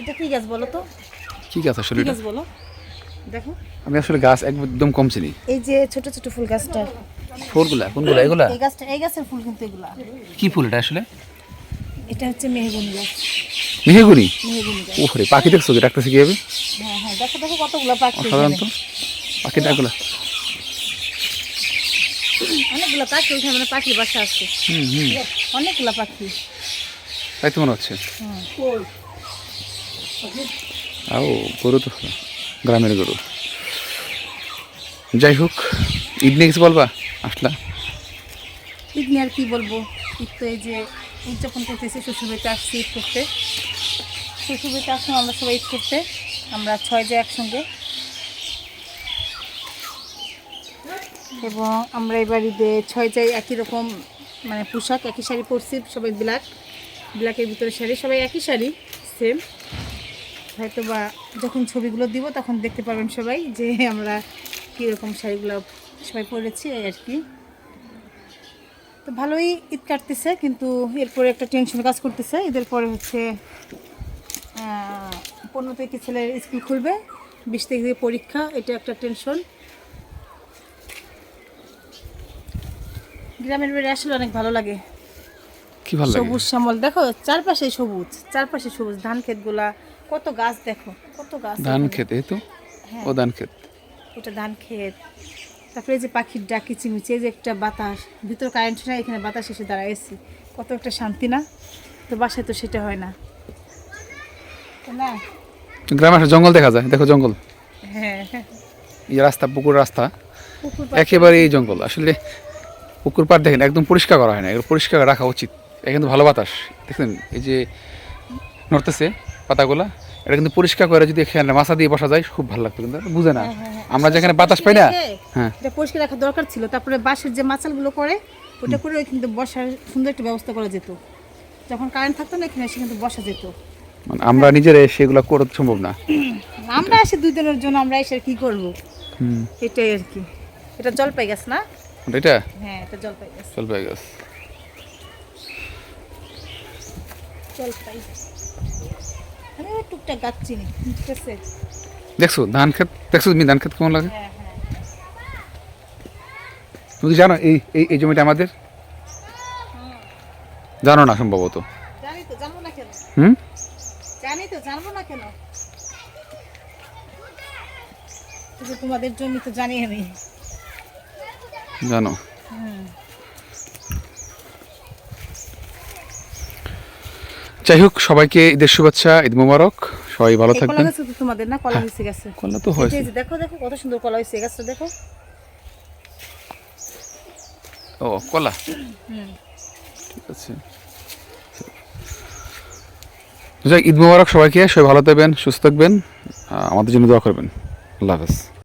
এটা কি গাছ বলো তো? কি গাছ আসলে কি গাছ বলো? দেখো। আমি আসলে গাছ একদম কম চিনি। এই যে ছোট ছোট ফুল গাছটা। ফুলগুলা কোনগুলা এগুলা? এই গাছটা এই গাছের ফুল কিন্তু এগুলা। কি ফুল এটা আসলে? এটা হচ্ছে মেহগুনি গাছ। মেহেগুনি? ওরে পাখি দেখছ কি? ডাকতেছে কীভাবে? হ্যাঁ হ্যাঁ দেখো দেখো কতগুলো পাখি সাধারণত। পাখি ডাকগুলা অনেকগুলো পাখি ওইখানে মানে পাখির বাসা আছে। হুম হুম। অনেকগুলো পাখি। তাই তো মনে হচ্ছে। হুম। আও, গরু তো গ্রামের গরু। যাই হোক ঈদ নিয়ে কিছু বলবা? আসলা। ঈদ নিয়ে আর কি বলব? ঈদ তো এই যে উদযাপন করতেছি, শ্বশুরবাড়িতে আসছি ঈদ করতে। শ্বশুরবাড়িতে আসলাম, আমরা সবাই ঈদ করতে। আমরা ছয় যাই একসঙ্গে। এবং আমরা এবার ঈদে ছয় যাই একই রকম মানে পোশাক, একই শাড়ি পরছি, সবাই ব্ল্যাক। ব্ল্যাকের ভিতরে শাড়ি, সবাই একই শাড়ি সেম হয়তো বা যখন ছবিগুলো দিব তখন দেখতে পারবেন সবাই যে আমরা কীরকম শাড়িগুলো সবাই পরেছি আর কি। তো ভালোই ঈদ কাটতেছে কিন্তু এরপরে একটা টেনশন কাজ করতেছে। ঈদের পরে হচ্ছে পনেরো থেকে ছেলের স্কুল খুলবে বিশ তারিখ থেকে পরীক্ষা এটা একটা টেনশন গ্রামের বাড়ি আসলে অনেক ভালো লাগে। কি ভালো লাগে? সবুজ শ্যামল দেখো চারপাশে সবুজ চারপাশে সবুজ ধান ক্ষেতগুলা কত গাছ দেখো কত গাছ ধান। ক্ষেত এই তো? হ্যাঁ। ও ধান ক্ষেত। ওটা ধান ক্ষেত। তারপরে যে পাখির ডাক কিচিমিচি এই যে একটা বাতাস ভিতর কারেন্ট না এখানে বাতাস এসে দাঁড়াইছি কত একটা শান্তি না? তো বাসায় তো সেটা হয় না। না? গ্রামে আসলে জঙ্গল দেখা যায় দেখো জঙ্গল। হ্যাঁ। এই রাস্তা পুকুর রাস্তা। একেবারে এই জঙ্গল। আসলে পুকুর পাড় দেখেন একদম পরিষ্কার করা হয় না এগুলো পরিষ্কার রাখা উচিত। কিন্তু ভালো বাতাস। দেখেন এই যে নড়তেছে পাতাগুলা এটা কিন্তু পরিষ্কার করে যদি এখানে মাছা দিয়ে বসা যায় খুব ভালো লাগতো কিন্তু বুঝে না। হ্যাঁ, হ্যাঁ। আমরা যেখানে বাতাস পাই না হ্যাঁ। এটা পরিষ্কার রাখা দরকার ছিল তারপরে বাঁশের যে মাচালগুলো করে ওটা করে কিন্তু বসার সুন্দর একটা ব্যবস্থা করা যেত। যখন কারেন্ট থাকতো না এখানে এসে কিন্তু বসা যেত। মানে আমরা নিজেরা সেগুলো করতে সম্ভব না। আমরা আসি দুই দিনের জন্য আমরা এসে কি করব। হুম। এটাই আর কি। এটা জলপাই গাছ না? এটা? হ্যাঁ এটা জলপাই গাছ। জলপাই গাছ। জলপাই। টুকটাক গাছ চিনি। ঠিক আছে দেখছ ধান ক্ষেত? দেখছ তুমি ধান ক্ষেত কেমন লাগে? হ্যাঁ হ্যাঁ। তুমি জানো এই এই এই জমিটা আমাদের? জানো না সম্ভবত। জানি তো জানব না কেন? হুম? জানি তো জানব না কেন? তোমাদের জমি তো জানি আমি। জানো। হুম। যাই হোক সবাইকে ঈদের শুভেচ্ছা ঈদ মোবারক। সবাই ভালো কলা থাকবেন গাছ তোমাদের না? কলা হয়েছে গেছে। কল্লা তো হয়েছে। দেখো দেখো কত সুন্দর কলা হয়েছে গাছটা দেখো। ও কলা? ঠিক আছে। যাই ঈদ মোবারক সবাইকে। সবাই ভালো থাকবেন সুস্থ থাকবেন। আমাদের জন্য দোয়া করবেন। আল্লাহ হাফেজ।